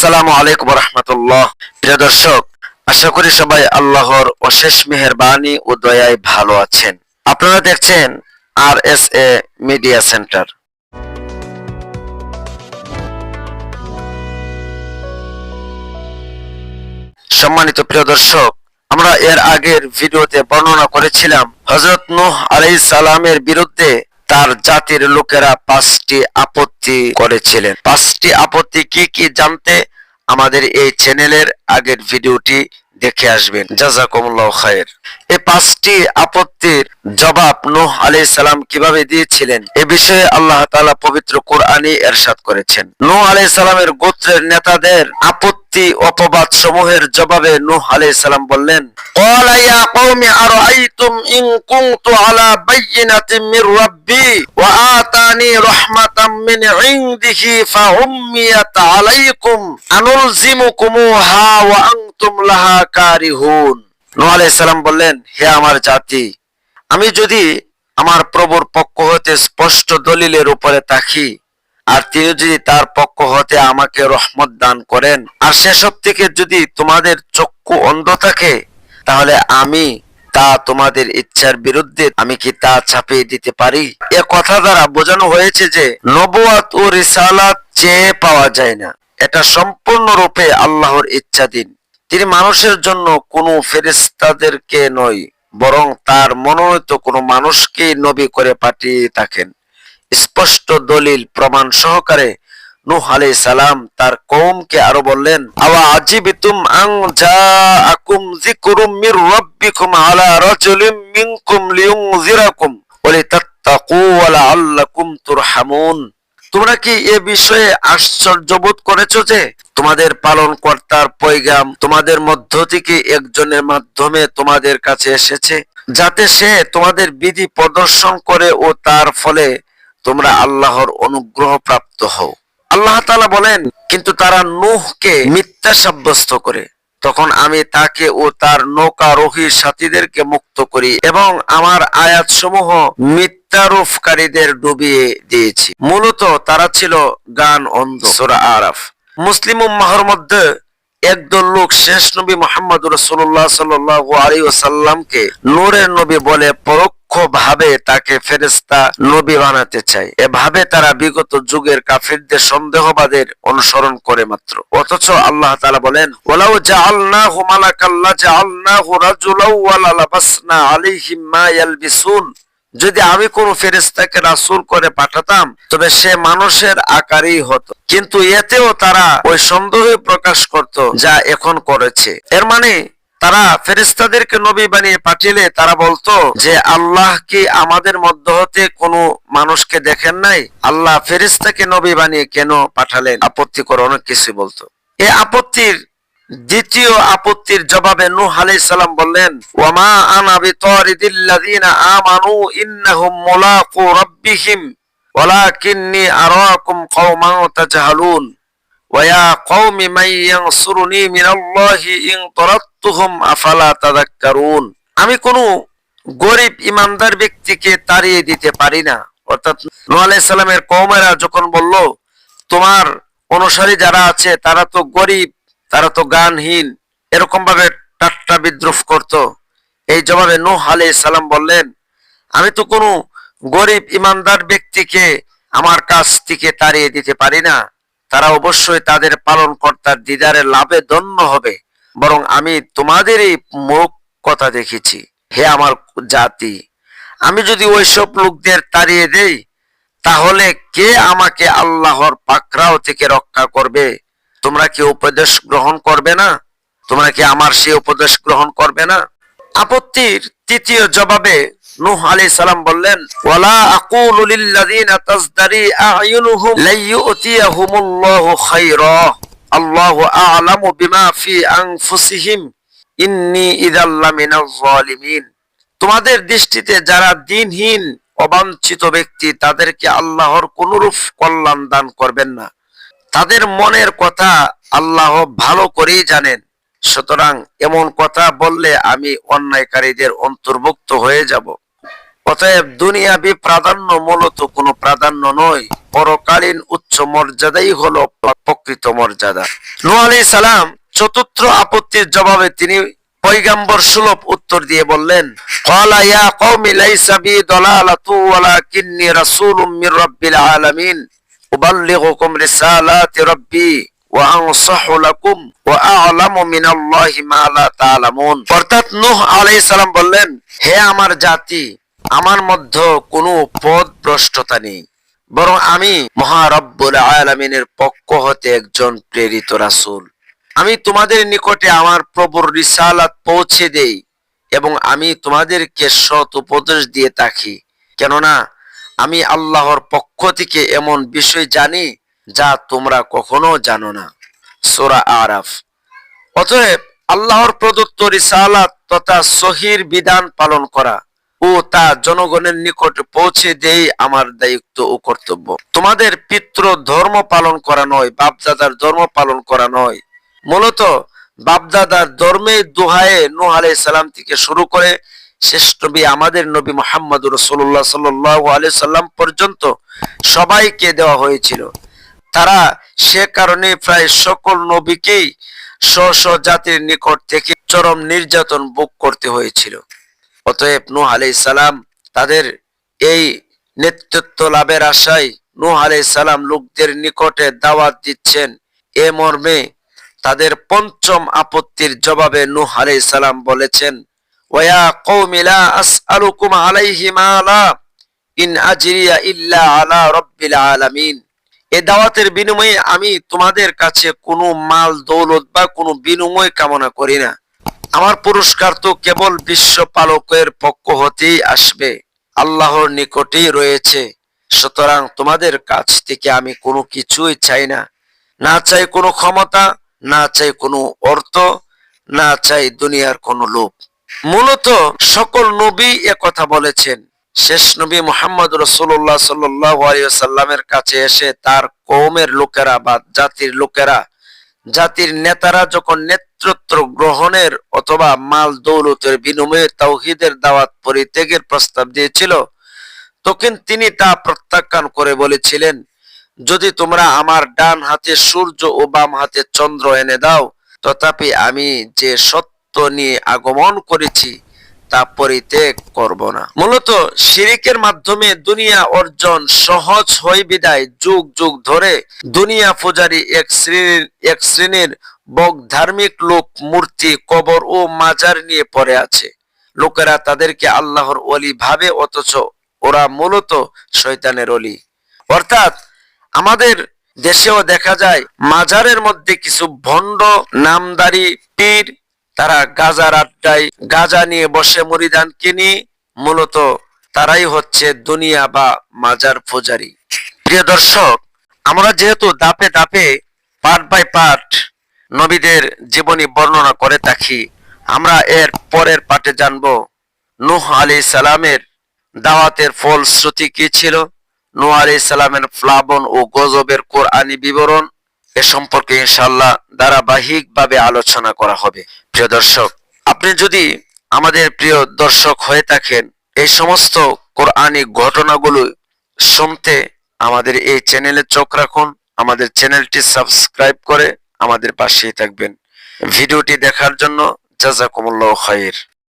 আসসালামু আলাইকুম রহমতুল্লাহ প্রিয় দর্শক, আশা করি সবাই আল্লাহর অশেষ মেহেরবানি ও দয়ায় ভালো আছেন। আপনারা দেখছেন R S A media centre. সম্মানিত প্রিয় দর্শক, আমরা এর আগের ভিডিওতে বর্ণনা করেছিলাম হজরত নূহ আলাইহিস সালামের বিরুদ্ধে তার জাতির লোকেরা পাঁচটি আপত্তি করেছিলেন। পাঁচটি আপত্তি কি কি জানতে আমাদের এই চ্যানেলের আগের ভিডিওটি দেখে আসবেন। জাজাকুমুল্লাহ খায়ের। এই পাঁচটি আপত্তির জবাব নোহ আলাইহিস সালাম কীভাবে দিয়েছিলেন? এ বিষয়ে আল্লাহ তাআলা পবিত্র কোরআনে এরশাদ করেছেন। নোহ আলাইহিস সালামের গোত্রের নেতাদের আপত্তি আপত্তি অপবাদ সমূহের জবাবে নূহ আলাইহিস সালাম বললেন ক্বালাইয়া কওমি আরাআইতুম ইন কুনতু আলা বাইয়িনাতিন মির রাব্বি ওয়া আতানি রাহমাতাম মিন ইনদিহি ফাউম্মিয়াত আলাইকুম আনুলজিমুকুমুহা ওয়া আনতুম লাহা কারিহুন। নূহ আলাইহিস সালাম বললেন, হে আমার জাতি, আমি যদি আমার প্রভুর পক্ষ হতে স্পষ্ট দলিলের উপরে তাকিয়ে আর তিনি যদি তার পক্ষ হতে আমাকে রহমত দান করেন, আর সেসব থেকে যদি তোমাদের চক্ষু অন্ধ থাকে, তাহলে আমি তা তোমাদের ইচ্ছার বিরুদ্ধে আমি কি তা ছাপিয়ে দিতে পারি? এ কথা দ্বারা বোঝানো হয়েছে যে, নবুয়াত ও রিসালাত চেয়ে পাওয়া যায় না। এটা সম্পূর্ণরূপে আল্লাহর ইচ্ছাধীন তিনি মানুষের জন্য কোনো ফেরেস্তাদেরকে নয়, বরং তার মনোনীত কোনো মানুষকে নবী করে পাঠিয়ে থাকেন। স্পষ্ট দলিল প্রমাণ সহকারে নূহ আলাইহিস সালাম তার কওমকে আরও বললেন, আওয়া মির রাব্বিকুম আলা রাজুলিম মিনকুম ওয়া ওয়া লাআল্লাকুম তুরহামুন। তোমরা কি এ বিষয়ে আশ্চর্য বোধ করেছ যে তোমাদের পালন কর্তার পৈগাম তোমাদের মধ্য থেকে একজনের মাধ্যমে তোমাদের কাছে এসেছে, যাতে সে তোমাদের বিধি প্রদর্শন করে ও তার ফলে তোমরা আল্লাহর অনুগ্রহ প্রাপ্ত হও। আল্লাহ তাআলা বলেন, কিন্তু তারা নূহকে মিথ্যা সাব্যস্ত করে। তখন আমি তাকে ও তার নৌকা নৌকারোহী সাথীদেরকে মুক্ত করি এবং আমার আয়াত সমূহ মিথ্যারোপকারীদের ডুবিয়ে দিয়েছি। মূলত তারা ছিল গান অন্ধ সূরা আরাফ। মুসলিম উম্মাহর মধ্যে একদল লোক শেষ নবী মোহাম্মদ রসুল্লাহ সাল্লাল্লাহু আলাইহি ওয়াসাল্লামকে নূরের নবী বলে পরোক্ষ ভাবে তাকে ফেরেশতা নবী বানাতে চায়। এভাবে তারা বিগত যুগের কাফিরদের সন্দেহবাদের অনুসরণ করে মাত্র। অথচ আল্লাহ তাআলা বলেন ইয়ালবিসুন। যদি আমি কোন ফেরেস্তাকে রাসূল করে পাঠাতাম, তবে সে মানুষের আকারই হতো। কিন্তু এতেও তারা ওই সন্দেহ প্রকাশ করত যা এখন করেছে। এর মানে তারা ফেরেস্তাদেরকে নবী বানিয়ে পাঠিয়ে তারা বলতো যে, আল্লাহ কি আমাদের মধ্য হতে কোনো মানুষকে দেখেন নাই? আল্লাহ ফেরেস্তাকে নবী বানিয়ে কেন পাঠালেন? আপত্তি করে অনেক কিছু বলতো। এই আপত্তির দ্বিতীয় আপত্তির জবাবে নূহ আলাইহিস সালাম বললেন, ওয়ামা আনা বিতারিদিল্লাযিনা আমানু ইন্নাহুম মুলাকু রাব্বিহিম আরাকুম কওমান তাজহালুন, ওয়া কওমি মান ইয়ানসুরুনি মিনাল্লাহি ইন তারাত্তুহুম আফালা তাযাক্কারুন। আমি কোনো গরিব ইমানদার ব্যক্তিকে তাড়িয়ে দিতে পারি না। অর্থাৎ নূহ আলাইহিস কওমেরা যখন বলল, তোমার অনুসারী যারা আছে তারা তো গরিব তারা তো গানহীন এরকম ভাবে টাট্টা বিদ্রুপ করত। এই জবাবে নূহ আলাইহিস সালাম বললেন, আমি তো কোনো গরিব ইমানদার ব্যক্তিকে আমার কাছ থেকে তাড়িয়ে দিতে পারি না। তারা অবশ্যই তাদের পালন কর্তার দিদারে লাভে ধন্য হবে। বরং আমি তোমাদেরই মুখ কথা দেখেছি। হে আমার জাতি, আমি যদি ওইসব লোকদের তাড়িয়ে দেই, তাহলে কে আমাকে আল্লাহর পাকড়াও থেকে রক্ষা করবে? তোমরা কি উপদেশ গ্রহণ করবে না? তোমরা কি আমার সেই উপদেশ গ্রহণ করবে না? আপত্তির তৃতীয় জবাবে নূহ আলাইহিস সালাম বললেন, ওয়ালা আকুলু লিল্লাযিনা লাইয়ুতিয়াহুমুল্লাহু আল্লাহু আ'লামু বিমা ফি আনফুসিহিম। জালিমিন তোমাদের দৃষ্টিতে যারা দিনহীন অবাঞ্ছিত ব্যক্তি, তাদেরকে আল্লাহর কোনরূপ কল্যাণ দান করবেন না। তাদের মনের কথা আল্লাহ ভালো করেই জানেন। সুতরাং এমন কথা বললে আমি অন্যায়কারীদের অন্তর্ভুক্ত হয়ে যাব। অতএব দুনিয়াবি প্রাধান্য মূলত কোনো প্রাধান্য নয়, পরকালীন উচ্চ মর্যাদাই হলো প্রকৃত মর্যাদা। নু আলী সালাম চতুর্থ আপত্তির জবাবে তিনি পৈগাম্বর সুলভ উত্তর দিয়ে বললেন কলা ইয়া কওমি লাইসা বি দালালাতু ওয়ালাকিন্নী রাসূলুম মির রাব্বিল আলামিন। أبلغكم رسالات ربي وأنصح لكم وأعلم من الله ما لا تعلمون অর্থাৎ নূহ আলাইহিস সালাম বললেন হে আমার জাতি আমার মধ্যে কোনো পদ ভ্রষ্টতা নেই বরং আমি মহারব্বুল আলামিনের পক্ষ হতে একজন প্রেরিত রাসূল আমি তোমাদের নিকটে আমার প্রভুর রিসালাত পৌঁছে দেই এবং আমি তোমাদেরকে সৎ উপদেশ দিয়ে থাকি কেননা আমি আল্লাহর পক্ষ থেকে এমন বিষয় জানি যা তোমরা কখনো জানো না। সোরা আরাফ। অতএব আল্লাহর প্রদত্ত রিসালাত তথা সহির বিধান পালন করা ও তা জনগণের নিকট পৌঁছে দেই আমার দায়িত্ব ও কর্তব্য। তোমাদের পিতৃ ধর্ম পালন করা নয়, বাপদাদার ধর্ম পালন করা নয়। মূলত বাপদাদার ধর্মে দোহায়ে নূহ আলাইহিস সালাম থেকে শুরু করে শেষ নবী আমাদের নবী মোহাম্মদ রসুল্লাহ সাল্লাহ আলাইহি সাল্লাম পর্যন্ত সবাইকে দেওয়া হয়েছিল। তারা সে কারণে প্রায় সকল নবীকেই স্ব জাতির নিকট থেকে চরম নির্যাতন ভোগ করতে হয়েছিল। অতএব নূহ আলাইহিস সালাম তাদের এই নেতৃত্ব লাভের আশায় নূহ আলাইহিস সালাম লোকদের নিকটে দাওয়াত দিচ্ছেন। এ মর্মে তাদের পঞ্চম আপত্তির জবাবে নূহ আলাইহিস সালাম বলেছেন ওয়া কওমি লা আসআলুকুম আলাইহি মালা ইন আজরিয়া ইল্লা আলা আলামিন। এ দাওয়াতের বিনিময়ে আমি তোমাদের কাছে কোনো মাল, দৌলত বা কোনো বিনিময় কামনা করি না। আমার পুরস্কার তো কেবল বিশ্ব পালকের পক্ষ হতেই আসবে, আল্লাহর নিকটেই রয়েছে। সুতরাং তোমাদের কাছ থেকে আমি কোনো কিছুই চাই না। না চাই কোনো ক্ষমতা, না চাই কোনো অর্থ, না চাই দুনিয়ার কোনো লোভ। মূলত সকল নবী এ কথা বলেছেন। শেষ নবী মোহাম্মদ রসুল্লাহ সাল্লামের কাছে এসে তার কৌমের লোকেরা বা জাতির লোকেরা, জাতির নেতারা যখন নেতৃত্ব গ্রহণের অথবা মাল দৌলতের বিনিময়ে তাওহিদের দাওয়াত পরিত্যাগের প্রস্তাব দিয়েছিল, তখন তিনি তা প্রত্যাখ্যান করে বলেছিলেন, যদি তোমরা আমার ডান হাতে সূর্য ও বাম হাতে চন্দ্র এনে দাও, তথাপি আমি যে সত্য নিয়ে আগমন করেছি, তা পরিত্যাগ করব না। মূলত শিরিকের মাধ্যমে দুনিয়া অর্জন সহজ হয় বিদায়, যুগ যুগ ধরে দুনিয়া পূজারী এক শ্রেণির এক শ্রেণির বক ধার্মিক লোক মূর্তি, কবর ও মাজার নিয়ে পড়ে আছে। লোকেরা তাদেরকে আল্লাহর অলি ভাবে, অথচ ওরা মূলত শয়তানের অলি অর্থাৎ আমাদের দেশেও দেখা যায়, মাজারের মধ্যে কিছু ভণ্ড, নামদারি, পীর তারা গাজার আড্ডায় গাজা নিয়ে বসে মরিদান কিনি, মূলত তারাই হচ্ছে দুনিয়া বা মাজার পূজারি। প্রিয় দর্শক, আমরা যেহেতু দাপে দাপে পার্ট বাই পার্ট নবীদের জীবনী বর্ণনা করে থাকি, আমরা এর পরের পাঠে জানব, নূহ আলী সালামের দাওয়াতের ফলশ্রুতি কি ছিল? নূহ আলী সালামের প্লাবন ও গজবের কোরআনী বিবরণ এ সম্পর্কে ইনশাল্লাহ ধারাবাহিক ভাবে আলোচনা করা হবে। প্রিয় দর্শক, আপনি যদি আমাদের প্রিয় দর্শক হয়ে থাকেন, এই সমস্ত কোরআনিক ঘটনাগুলো শুনতে আমাদের এই চ্যানেলে চোখ রাখুন, আমাদের চ্যানেলটি সাবস্ক্রাইব করে আমাদের পাশেই থাকবেন। ভিডিওটি দেখার জন্য জাজাকুমুল্লাহ খাইর।